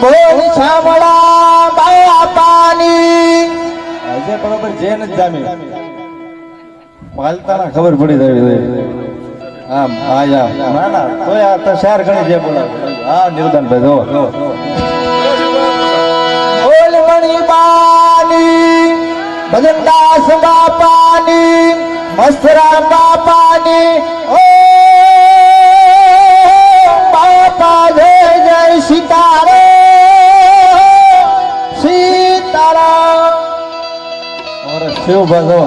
બોલ શામળા પાની. આજે બરોબર જે નથી જામી. પાલતાના ખબર પડી જાય આમ આયા ના ના તોય આ તો ચાર ગણી જે બોલા. હા નિર્દન ભાઈ જો. બોલ મણિબાની ભજનદાસ ભજન દાસ બાપાની મસ્તરા બાપા શિવ ભાજો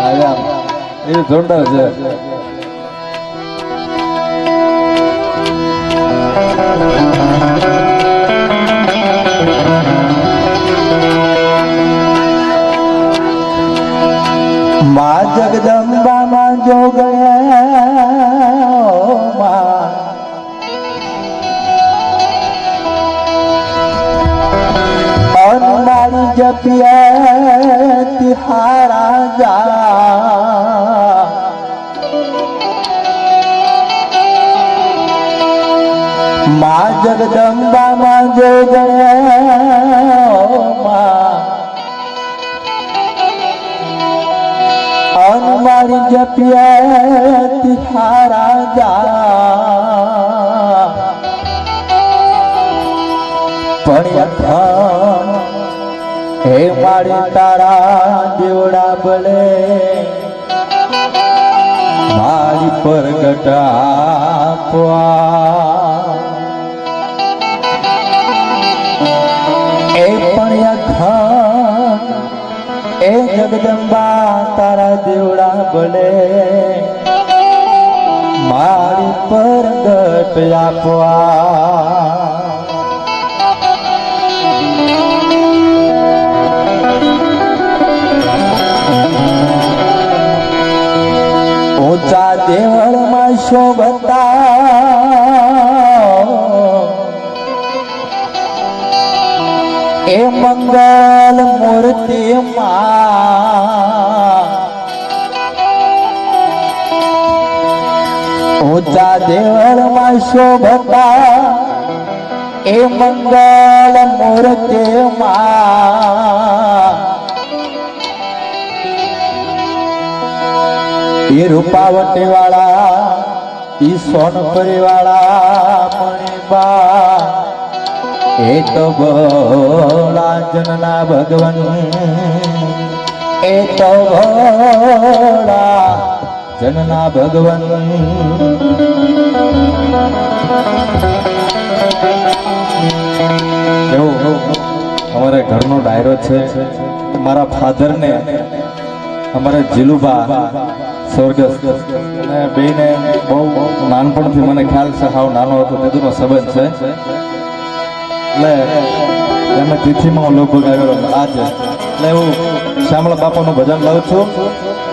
આયા એ જોરદાર છે. મા જગદંબા માં માં. અનમારી જપિયા તિહારા જા માં જગદંબા માં જોગણ્યા માં. અનમારી જપિયા તિહારા જા પણ હે મારી તારા દેવડા બળે મારી પ્રગટ એ પણ અખંડ એ જગદંબા તારા દેવડા બળે મારી પ્રગટ આપવા. દેવળમાં શોભતા. એ મંગલ મૂર્તિ ઊંચા દેવળમાં શોભતા. એ મંગલ મૂર્તિ એ રૂપાવટી વાળા ઈ સોનપરી વાળા મણિબા એ તો ભોળા જનના ભગવાન, એ તો ભોળા જનના ભગવાન એવું અમારે ઘરનો ડાયરો છે, મારા ફાધરને, અમારા જીલુબા સ્વર્ગસ્થ. અને બેને બહુ નાનપણથી મને ખ્યાલ છે, હાવ નાનો હતો તેદુનો સંબંધ છે. એટલે એમને તિથિમાં હું લગભગ આવેલો આજે. એટલે હું શ્યામળા બાપાનું ભજન લઉં છું,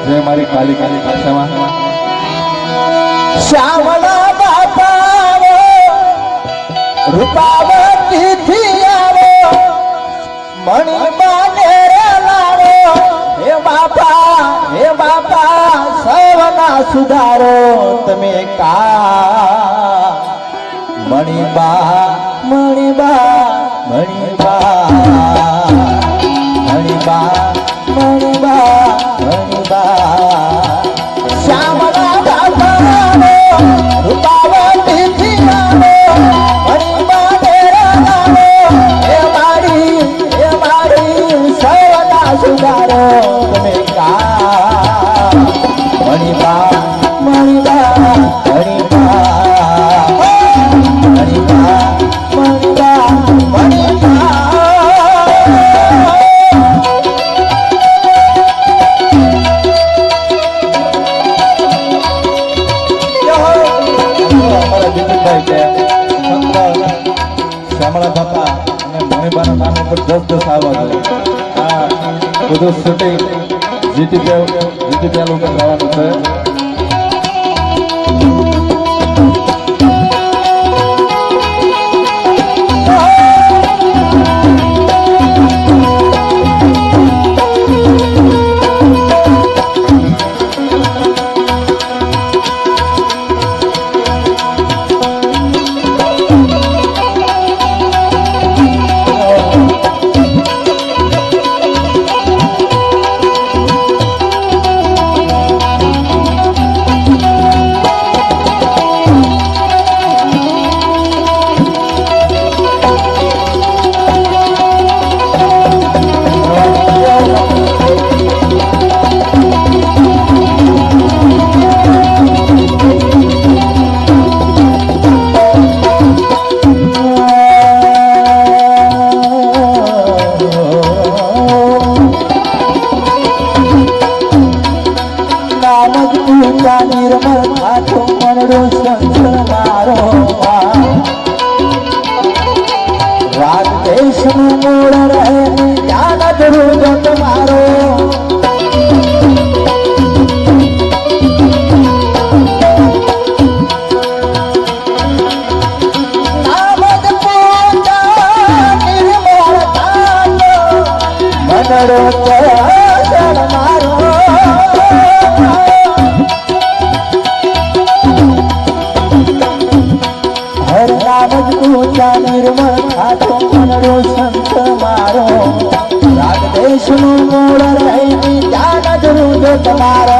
જે મારી કાલી કાલી ભાષામાં. શ્યામળા બાપા રૂપાવતી સુધારો તમે કા? મણિબા મણિબા. જીતુભાઈ છે સંત શ્યામળા બાપા અને મણિબાના નામ ઉપર આવવા જોઈએ આ બધું શૂટિંગ જીતી જીતી પહેલું ઉપર જવાનું છે. દેશનું મૂળ રહે ત્યાં નજરું જો તમારો. મનડો હર નામ જ ઊંચા નિર્મળ ખાતો મનડો સંત મારો. મૂળ રહીને ત્યાં જ તમારો.